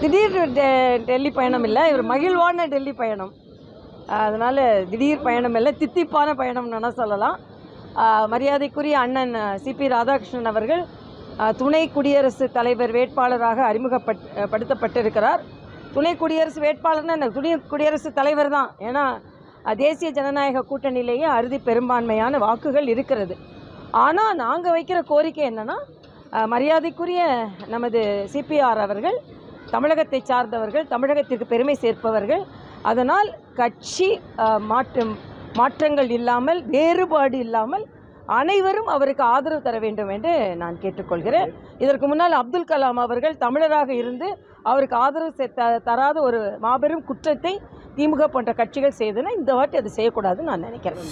திடீர் டெ- டெல்லி பயணம் இல்லை. இவர் மகிழ்வான டெல்லி பயணம். அதனால் திடீர் பயணம் இல்லை. தித்திப்பான பயணம்னு வேணால் சொல்லலாம். மரியாதைக்குரிய அண்ணன் சிபி ராதாகிருஷ்ணன் அவர்கள் துணை குடியரசு தலைவர் வேட்பாளராக அறிமுகப்பட் படுத்தப்பட்டிருக்கிறார். துணை குடியரசு வேட்பாளர்னா என்ன? துணை குடியரசுத் தலைவர் தான். ஏன்னா தேசிய ஜனநாயக கூட்டணியிலேயே அறுதி பெரும்பான்மையான வாக்குகள் இருக்கிறது. ஆனால் நாங்கள் வைக்கிற கோரிக்கை என்னென்னா மரியாதைக்குரிய நமது சிபிஆர் அவர்கள் தமிழகத்தை சார்ந்தவர்கள் தமிழகத்திற்கு பெருமை சேர்ப்பவர்கள். அதனால் கட்சி மாற்றம் மாற்றங்கள் இல்லாமல் வேறுபாடு இல்லாமல் அனைவரும் அவருக்கு ஆதரவு தர வேண்டும் என்று நான் கேட்டுக்கொள்கிறேன். இதற்கு முன்னால் அப்துல் கலாம் அவர்கள் தமிழராக இருந்து அவருக்கு ஆதரவு செ- தராத ஒரு மாபெரும் குற்றத்தை திமுக போன்ற கட்சிகள் செய்தன. இந்த வாட்டி அது செய்யக்கூடாதுன்னு நான் நினைக்கிறேன்.